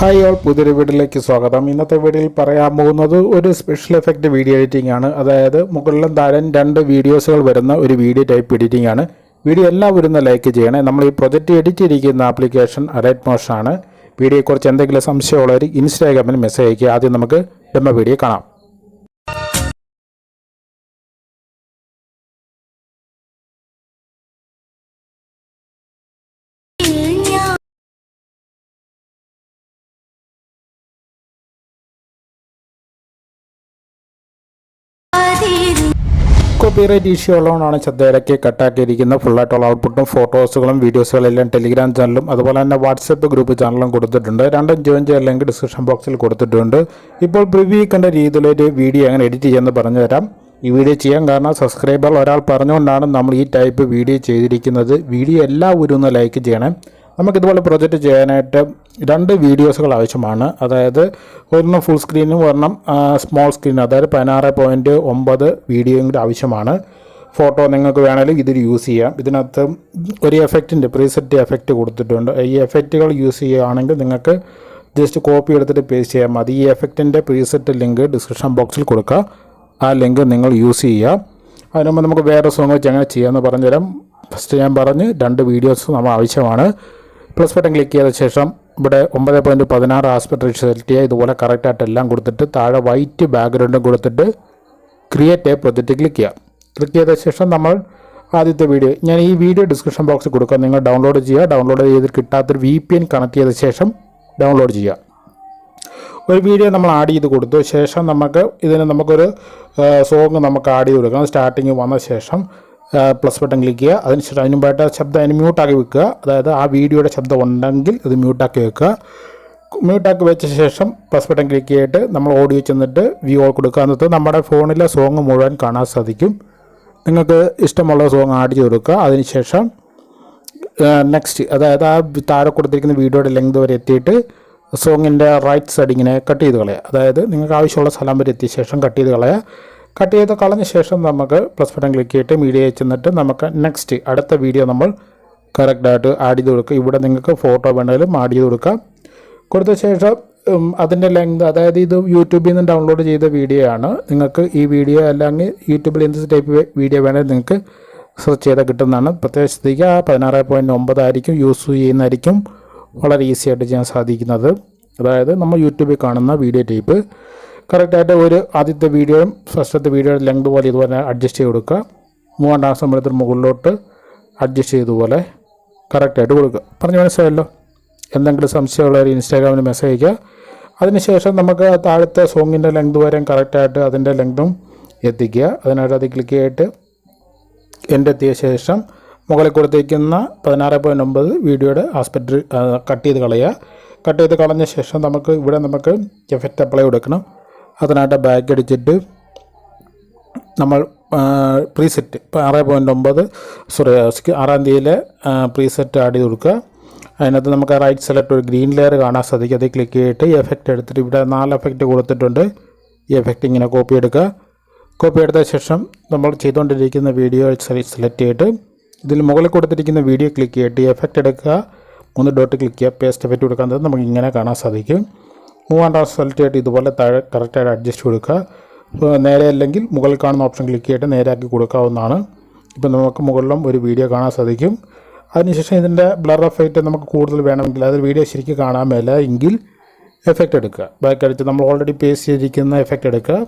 Hi all പുതിയൊരു വീഡിയോയിലേക്ക് സ്വാഗതം. ഇന്നത്തെ വീഡിയോയിൽ പറയാൻ പോകുന്നത് ഒരു സ്പെഷ്യൽ എഫക്റ്റ് വീഡിയോ എഡിറ്റിംഗ് ആണ്. അതായത് മുകളിലും താരൻ രണ്ട് വീഡിയോസുകൾ വരുന്ന ഒരു വീഡിയോ ടൈപ്പ് എഡിറ്റിംഗ് ആണ്. വീഡിയോ എല്ലാവരും ഒന്ന് ലൈക്ക് ചെയ്യണേ. നമ്മൾ ഈ പ്രൊജക്റ്റ് എഡിറ്റ് ചെയ്തിരിക്കുന്ന ആപ്ലിക്കേഷൻ അലൈറ്റ് മോഷൻ ആണ്. വീഡിയോയെക്കുറിച്ച് എന്തെങ്കിലും സംശയമുള്ളവർ ഇൻസ്റ്റാഗ്രാമിൽ മെസ്സേജ് അയക്കുക ആദ്യം നമുക്ക് ഡെമ്മ വീഡിയോ കാണാം. കോപ്പിറൈറ്റ് ഇഷ്യൂ ഉള്ളതുകൊണ്ടാണ് ശ്രദ്ധയിലൊക്കെ കട്ടാക്കിയിരിക്കുന്ന ഫുള്ളായിട്ടുള്ള ഔട്ട്പുട്ടും ഫോട്ടോസുകളും വീഡിയോസുകളും എല്ലാം ടെലിഗ്രാം ചാനലും അതുപോലെ തന്നെ വാട്സപ്പ് ഗ്രൂപ്പ് ചാനലും കൊടുത്തിട്ടുണ്ട്. രണ്ടും ജോയിൻ ചെയ്യാൻ ലിങ്ക് ഡിസ്ക്രിപ്ഷൻ ബോക്സിൽ കൊടുത്തിട്ടുണ്ട്. ഇപ്പോൾ പ്രിവ്യൂ കണ്ട രീതിയിലൊരു വീഡിയോ അങ്ങനെ എഡിറ്റ് ചെയ്യുമെന്ന് പറഞ്ഞു തരാം ഈ വീഡിയോ ചെയ്യാൻ കാരണം സബ്സ്ക്രൈബർ ഒരാൾ പറഞ്ഞുകൊണ്ടാണ് നമ്മൾ ഈ ടൈപ്പ് വീഡിയോ ചെയ്തിരിക്കുന്നത്. വീഡിയോ എല്ലാവരും ഒന്ന് ലൈക്ക് ചെയ്യണം. നമുക്കിതുപോലെ പ്രൊജക്റ്റ് ചെയ്യാനായിട്ട് രണ്ട് വീഡിയോസുകൾ ആവശ്യമാണ്. അതായത് ഒരെണ്ണം ഫുൾ സ്ക്രീനും ഒരെണ്ണം സ്മോൾ സ്ക്രീനും അതായത് പതിനാറ് പോയിന്റ് ഒമ്പത് വീഡിയോയും കൂടി ആവശ്യമാണ്. ഫോട്ടോ നിങ്ങൾക്ക് വേണമെങ്കിൽ ഇതിൽ യൂസ് ചെയ്യാം. ഇതിനകത്ത് ഒരു എഫക്റ്റിന്റെ പ്രീസെറ്റ് എഫക്റ്റ് കൊടുത്തിട്ടുണ്ട്. ഈ എഫക്റ്റുകൾ യൂസ് ചെയ്യുകയാണെങ്കിൽ നിങ്ങൾക്ക് ജസ്റ്റ് കോപ്പി എടുത്തിട്ട് പേസ്റ്റ് ചെയ്യാം. മതി ഈ എഫക്റ്റിന്റെ പ്രീസെറ്റ് ലിങ്ക് ഡിസ്ക്രിപ്ഷൻ ബോക്സിൽ കൊടുക്കുക. ആ ലിങ്ക് നിങ്ങൾ യൂസ് ചെയ്യുക. അതിന് മുമ്പ് നമുക്ക് വേറെ സോങ് വെച്ച് എങ്ങനെ ചെയ്യാമെന്ന് പറഞ്ഞുതരാം. ഫസ്റ്റ് ഞാൻ പറഞ്ഞ് രണ്ട് വീഡിയോസ് നമ്മൾ ആവശ്യമാണ്. പ്ലസ് ബട്ടൺ ക്ലിക്ക് ചെയ്ത ശേഷം ഇവിടെ ഒമ്പത് പോയിന്റ് പതിനാറ് ആസ്പെക്ട് റേഷ്യോ ഇതുപോലെ കറക്റ്റായിട്ട് എല്ലാം കൊടുത്തിട്ട് താഴെ വൈറ്റ് ബാക്ക്ഗ്രൗണ്ടും കൊടുത്തിട്ട് ക്രിയേറ്റ് എ പ്രൊജക്റ്റ് ക്ലിക്ക് ചെയ്യുക ക്ലിക്ക് ചെയ്ത ശേഷം നമ്മൾ ആദ്യത്തെ വീഡിയോ ഞാൻ ഈ വീഡിയോ ഡിസ്ക്രിപ്ഷൻ ബോക്സിൽ കൊടുക്കാം. നിങ്ങൾ ഡൗൺലോഡ് ചെയ്യുക. ഡൗൺലോഡ് ചെയ്ത് കിട്ടാത്തൊരു വി പി എൻ കണക്ട് ചെയ്ത ശേഷം ഡൗൺലോഡ് ചെയ്യുക. ഒരു വീഡിയോ നമ്മൾ ആഡ് ചെയ്ത് കൊടുത്തു. ശേഷം നമുക്ക് ഇതിന് നമുക്കൊരു സോങ് നമുക്ക് ആഡ് ചെയ്ത് കൊടുക്കണം സ്റ്റാർട്ടിങ് വന്ന ശേഷം പ്ലസ് ബട്ടൺ ക്ലിക്ക് ചെയ്യുക. അതിനുശേഷം അതിന് മുമ്പായിട്ട് ശബ്ദം അതിന് മ്യൂട്ടാക്കി വെക്കുക. അതായത് ആ വീഡിയോയുടെ ശബ്ദം ഉണ്ടെങ്കിൽ ഇത് മ്യൂട്ടാക്കി വെക്കുക. മ്യൂട്ടാക്കി വെച്ച ശേഷം പ്ലസ് ബട്ടൺ ക്ലിക്ക് ചെയ്തിട്ട് നമ്മൾ ഓഡിയോ ചെന്നിട്ട് വ്യൂ ഓൾ കൊടുക്കുക. എന്നിട്ട് നമ്മുടെ ഫോണിലെ സോങ് മുഴുവൻ കാണാൻ സാധിക്കും. നിങ്ങൾക്ക് ഇഷ്ടമുള്ള സോങ് ആഡ് ചെയ്ത് കൊടുക്കുക. അതിനുശേഷം നെക്സ്റ്റ് അതായത് ആ താഴെ കൊടുത്തിരിക്കുന്ന വീഡിയോയുടെ ലെങ്ത് വരെ എത്തിയിട്ട് സോങ്ങിന്റെ റൈറ്റ് സൈഡ് ഇങ്ങനെ കട്ട് ചെയ്ത് കളയുക. അതായത് നിങ്ങൾക്ക് ആവശ്യമുള്ള സ്ഥലം വരെ എത്തിയ ശേഷം കട്ട് ചെയ്ത് കളയുക. കട്ട് ചെയ്ത് കളഞ്ഞ ശേഷം നമുക്ക് പ്ലസ് ബട്ടൺ ക്ലിക്ക് ചെയ്തിട്ട് മീഡിയ ചെന്നിട്ട് നമുക്ക് നെക്സ്റ്റ് അടുത്ത വീഡിയോ നമ്മൾ കറക്റ്റായിട്ട് ആഡ് ചെയ്ത് കൊടുക്കുക. ഇവിടെ നിങ്ങൾക്ക് ഫോട്ടോ വേണമെങ്കിലും ആഡ് ചെയ്ത് കൊടുക്കാം. കൊടുത്ത ശേഷം അതിന്റെ ലെങ്ത് അതായത് ഇത് യൂട്യൂബിൽ നിന്ന് ഡൗൺലോഡ് ചെയ്ത വീഡിയോ ആണ്. നിങ്ങൾക്ക് ഈ വീഡിയോ അല്ലെങ്കിൽ യൂട്യൂബിൽ എന്ത് ടൈപ്പ് വീഡിയോ വേണമെങ്കിൽ നിങ്ങൾക്ക് സെർച്ച് ചെയ്താൽ കിട്ടുന്നതാണ്. പ്രത്യേകിച്ച് ശ്രദ്ധിക്കുക പതിനാറ് പോയിന്റ് ഒമ്പതായിരിക്കും യൂസ് ചെയ്യുന്നതായിരിക്കും വളരെ ഈസി ആയിട്ട് ചെയ്യാൻ സാധിക്കുന്നത്. അതായത് നമ്മൾ യൂട്യൂബിൽ കാണുന്ന വീഡിയോ ടൈപ്പ് കറക്റ്റായിട്ട് ഒരു ആദ്യത്തെ വീഡിയോയും ഫസ്റ്റത്തെ വീഡിയോയുടെ ലെങ്ത് പോലെ ഇതുപോലെ അഡ്ജസ്റ്റ് ചെയ്ത് കൊടുക്കുക. മൂവാണ്ടാം സമയത്തിന് മുകളിലോട്ട് അഡ്ജസ്റ്റ് ചെയ്തതുപോലെ കറക്റ്റായിട്ട് കൊടുക്കുക. പറഞ്ഞു മനസ്സിലായല്ലോ? എന്തെങ്കിലും സംശയമുള്ളവർ ഇൻസ്റ്റാഗ്രാമിൽ മെസ്സേജ് അയക്കുക അതിനുശേഷം നമുക്ക് താഴത്തെ സോങ്ങിന്റെ ലെങ്ത് വരെ കറക്റ്റായിട്ട് അതിന്റെ ലെങ്തും എത്തിക്കുക. അതിനായിട്ട് അത് ക്ലിക്ക് ചെയ്തിട്ട് എന്റെ എത്തിയ ശേഷം മുകളിൽ കൊടുത്തിരിക്കുന്ന പതിനാറ് പോയിന്റ് ഒമ്പത് വീഡിയോയുടെ ആസ്പെക്ട് കട്ട് ചെയ്ത് കളയുക. കട്ട് ചെയ്ത് കളഞ്ഞ ശേഷം നമുക്ക് ഇവിടെ നമുക്ക് എഫക്റ്റ് അപ്ലൈ കൊടുക്കണം. അതിനായിട്ട് ബാക്ക് അടിച്ചിട്ട് നമ്മൾ പ്രീസെറ്റ് ഇപ്പോൾ ആറ് പോയിന്റ് ഒമ്പത് സോറി ആറാം തീയതിയിലെ പ്രീസെറ്റ് ആഡ് ചെയ്ത് കൊടുക്കുക. അതിനകത്ത് നമുക്ക് റൈറ്റ് സെലക്ട് ഒരു ഗ്രീൻ ലെയർ കാണാൻ സാധിക്കും. അത് ക്ലിക്ക് ചെയ്തിട്ട് എഫക്റ്റ് എടുത്തിട്ട് ഇവിടെ നാല് എഫക്റ്റ് കൊടുത്തിട്ടുണ്ട്. ഈ എഫക്റ്റ് ഇങ്ങനെ കോപ്പി എടുക്കുക. കോപ്പി എടുത്ത ശേഷം നമ്മൾ ചെയ്തുകൊണ്ടിരിക്കുന്ന വീഡിയോ സെലക്ട് ചെയ്തിട്ട് ഇതിൽ മുകളിൽ കൊടുത്തിരിക്കുന്ന വീഡിയോ ക്ലിക്ക് ചെയ്തിട്ട് എഫക്റ്റ് എടുക്കുക. മൂന്ന് ഡോട്ട് ക്ലിക്ക് ചെയ്യുക പേസ്റ്റ് എഫക്റ്റ് കൊടുക്കാൻ നമുക്ക് ഇങ്ങനെ കാണാൻ സാധിക്കും. മൂവാം ടാസ് സെലക്ട് ഇതുപോലെ താഴെ കറക്റ്റായിട്ട് അഡ്ജസ്റ്റ് കൊടുക്കുക. നേരെ അല്ലെങ്കിൽ മുകളിൽ കാണുന്ന ഓപ്ഷൻ ക്ലിക്ക് ചെയ്തിട്ട് നേരാക്കി കൊടുക്കാവുന്നതാണ്. ഇപ്പോൾ നമുക്ക് മുകളിലും ഒരു വീഡിയോ കാണാൻ സാധിക്കും. അതിനുശേഷം ഇതിന്റെ ബ്ലർ എഫക്റ്റ് നമുക്ക് കൂടുതൽ വേണമെങ്കിൽ അത് വീഡിയോ ശരിക്കും കാണാൻ മേല എങ്കിൽ എഫക്റ്റ് എടുക്കുക. ബാക്ക് അടിച്ച് നമ്മൾ ഓൾറെഡി പേസ്റ്റ് ചെയ്തിരിക്കുന്ന എഫക്റ്റ് എടുക്കുക.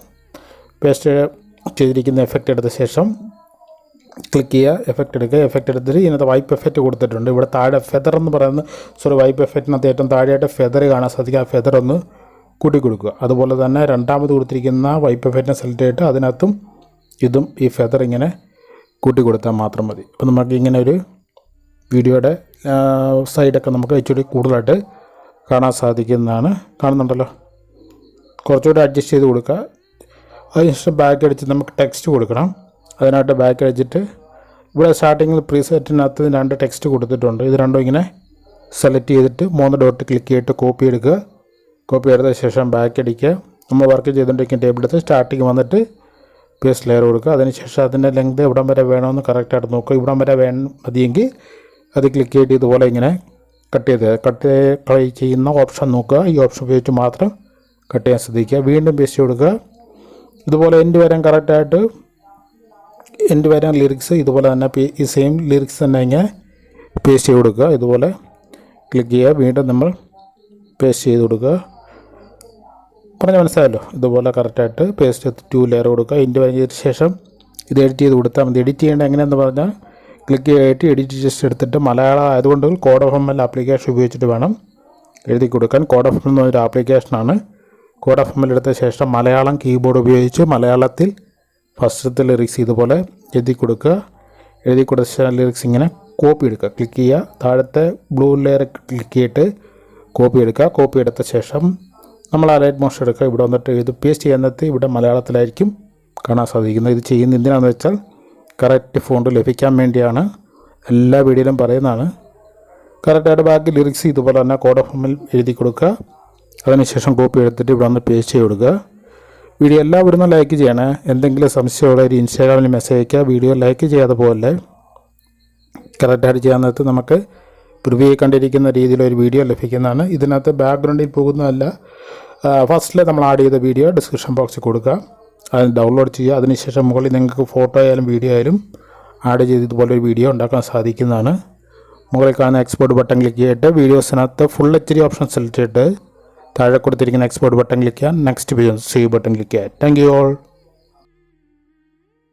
പേസ്റ്റ് ചെയ്തിരിക്കുന്ന എഫക്റ്റ് എടുത്ത ശേഷം ക്ലിക്ക് ചെയ്യുക എഫക്റ്റ് എടുക്കുക എഫക്റ്റ് എടുത്തിട്ട് ഇതിനകത്ത് വൈപ്പ് എഫക്റ്റ് കൊടുത്തിട്ടുണ്ട്. ഇവിടെ താഴെ ഫെദർ എന്ന് പറയുന്നത് സോറി വൈപ്പ് എഫക്റ്റിനകത്ത് ഏറ്റവും താഴെയായിട്ട് ഫെദർ കാണാൻ സാധിക്കും. ആ ഫെദർ ഒന്ന് കൂട്ടി കൊടുക്കുക അതുപോലെ തന്നെ രണ്ടാമത് കൊടുത്തിരിക്കുന്ന വൈപ്പ് ഫെറ്റിനെ സെലക്ട് ചെയ്തിട്ട് അതിനകത്തും ഇതും ഈ ഫെദർ ഇങ്ങനെ കൂട്ടി കൊടുത്താൽ മാത്രം മതി. അപ്പോൾ നമുക്ക് ഇങ്ങനെ ഒരു വീഡിയോയുടെ സൈഡൊക്കെ നമുക്ക് ഇച്ചിരി കൂടുതലായിട്ട് കാണാൻ സാധിക്കുന്നതാണ്. കാണുന്നുണ്ടല്ലോ? കുറച്ചുകൂടി അഡ്ജസ്റ്റ് ചെയ്ത് കൊടുക്കുക. അതിനുശേഷം ബാക്ക് അടിച്ച് നമുക്ക് ടെക്സ്റ്റ് കൊടുക്കണം. അതിനായിട്ട് ബാക്ക് അടിച്ചിട്ട് ഇവിടെ സ്റ്റാർട്ടിങ്ങിൽ പ്രീസെറ്റിനകത്ത് രണ്ട് ടെക്സ്റ്റ് കൊടുത്തിട്ടുണ്ട്. ഇത് രണ്ടും ഇങ്ങനെ സെലക്ട് ചെയ്തിട്ട് മൂന്ന് ഡോട്ട് ക്ലിക്ക് ചെയ്തിട്ട് കോപ്പി എടുക്കുക. കോപ്പി എടുത്ത ശേഷം ബാക്ക് അടിക്കുക. നമ്മൾ വർക്ക് ചെയ്തുകൊണ്ടിരിക്കുന്ന ടേബിൾ എടുത്ത് സ്റ്റാർട്ടിങ് വന്നിട്ട് പേസ്റ്റ് ലെയർ കൊടുക്കുക. അതിനുശേഷം അതിന്റെ ലെങ്ത് ഇവിടം വരെ വേണമെന്ന് കറക്റ്റായിട്ട് നോക്കുക. ഇവിടം വരെ വേണം മതിയെങ്കിൽ അത് ക്ലിക്ക് ചെയ്ത് ഇതുപോലെ ഇങ്ങനെ കട്ട് ചെയ്ത് കട്ട് ചെയ്യുന്ന ഓപ്ഷൻ നോക്കുക. ഈ ഓപ്ഷൻ ഉപയോഗിച്ച് മാത്രം കട്ട് ചെയ്യാൻ ശ്രദ്ധിക്കുക. വീണ്ടും പേസ്റ്റ് കൊടുക്കുക. ഇതുപോലെ എന്റെ വരാൻ കറക്റ്റായിട്ട് എന്റെ വരാൻ ലിറിക്സ് ഇതുപോലെ തന്നെ ഈ സെയിം ലിറിക്സ് തന്നെ ഇങ്ങനെ പേസ്റ്റ് ചെയ്ത് കൊടുക്കുക. ഇതുപോലെ ക്ലിക്ക് ചെയ്യുക. വീണ്ടും നമ്മൾ പേസ്റ്റ് ചെയ്ത് കൊടുക്കുക. പറഞ്ഞ മനസ്സിലായല്ലോ. ഇതുപോലെ കറക്റ്റായിട്ട് പേസ്റ്റ് ടു ലെയർ കൊടുക്കുക. ഇതിന്റെ കഴിഞ്ഞതിന് ശേഷം ഇത് എഡിറ്റ് ചെയ്ത് കൊടുത്താൽ മതി. എഡിറ്റ് ചെയ്യേണ്ടത് എങ്ങനെയെന്ന് പറഞ്ഞാൽ ക്ലിക്ക് ചെയ്തിട്ട് എഡിറ്റ് ജസ്റ്റ് എടുത്തിട്ട് മലയാളം ആയതുകൊണ്ട് code of M L application ഉപയോഗിച്ചിട്ട് വേണം എഴുതി കൊടുക്കാൻ. കോഡ് ഓഫ് എം എൽ എന്നൊരു ആപ്ലിക്കേഷനാണ് കോഡ് ഓഫ് എം എൽ എടുത്ത ശേഷം മലയാളം കീബോർഡ് ഉപയോഗിച്ച് മലയാളത്തിൽ ഫസ്റ്റത്തെ ലിറിക്സ് ഇതുപോലെ എഴുതി കൊടുക്കുക. എഴുതി കൊടുത്ത ലിറിക്സ് ഇങ്ങനെ കോപ്പി എടുക്കുക. ക്ലിക്ക് ചെയ്യുക. താഴത്തെ ബ്ലൂ ലെയർ ക്ലിക്ക് ചെയ്തിട്ട് കോപ്പി എടുക്കുക. കോപ്പി എടുത്ത ശേഷം നമ്മൾ ആ ലൈറ്റ് മോഷൻ എടുക്കുക. ഇവിടെ വന്നിട്ട് ഇത് പേസ്റ്റ് ചെയ്യുന്നത് ഇവിടെ മലയാളത്തിലായിരിക്കും കാണാൻ സാധിക്കുന്നത്. ഇത് ചെയ്യുന്ന എന്തിനാണെന്ന് വെച്ചാൽ കറക്റ്റ് ഫോണ്ട് ലഭിക്കാൻ വേണ്ടിയാണ്. എല്ലാ വീഡിയോയിലും പറയുന്നതാണ്. കറക്റ്റായിട്ട് ബാക്കി ലിറിക്സ് ഇതുപോലെ തന്നെ കോഡ് ഓഫ് ഫോമിൽ എഴുതി കൊടുക്കുക. അതിനുശേഷം കോപ്പി എടുത്തിട്ട് ഇവിടെ വന്ന് പേസ്റ്റ് ചെയ്ത് കൊടുക്കുക. വീഡിയോ എല്ലാവരും ഒന്ന് ലൈക്ക് ചെയ്യണേ. എന്തെങ്കിലും സംശയമുള്ള ഒരു ഇൻസ്റ്റാഗ്രാമിൽ മെസ്സേജ് അയക്കുക വീഡിയോ ലൈക്ക് ചെയ്യാതെ പോലെ കറക്റ്റായിട്ട് ചെയ്യാൻ നേരത്ത് നമുക്ക് പ്രിവ്യൂ കണ്ടിരിക്കുന്ന രീതിയിലൊരു വീഡിയോ ലഭിക്കുന്നതാണ്. ഇതിനകത്ത് ബാക്ക്ഗ്രൗണ്ടിൽ പോകുന്നതല്ല. ഫസ്റ്റിൽ നമ്മൾ ആഡ് ചെയ്ത വീഡിയോ ഡിസ്ക്രിപ്ഷൻ ബോക്സിൽ കൊടുക്കുക അത് ഡൗൺലോഡ് ചെയ്യുക. അതിനുശേഷം മുകളിൽ നിങ്ങൾക്ക് ഫോട്ടോ ആയാലും വീഡിയോ ആയാലും ആഡ് ചെയ്ത് ഇതുപോലെ ഒരു വീഡിയോ ഉണ്ടാക്കാൻ സാധിക്കുന്നതാണ്. മുകളിൽ കാണുന്ന എക്സ്പോർട്ട് ബട്ടൺ ക്ലിക്ക് ചെയ്തിട്ട് വീഡിയോസിനകത്ത് full H D option select ചെയ്തിട്ട് താഴെ കൊടുത്തിരിക്കുന്ന എക്സ്പോർട്ട് ബട്ടൺ ക്ലിക്ക് ചെയ്യാം. Next video save button click ചെയ്യാം. Thank you all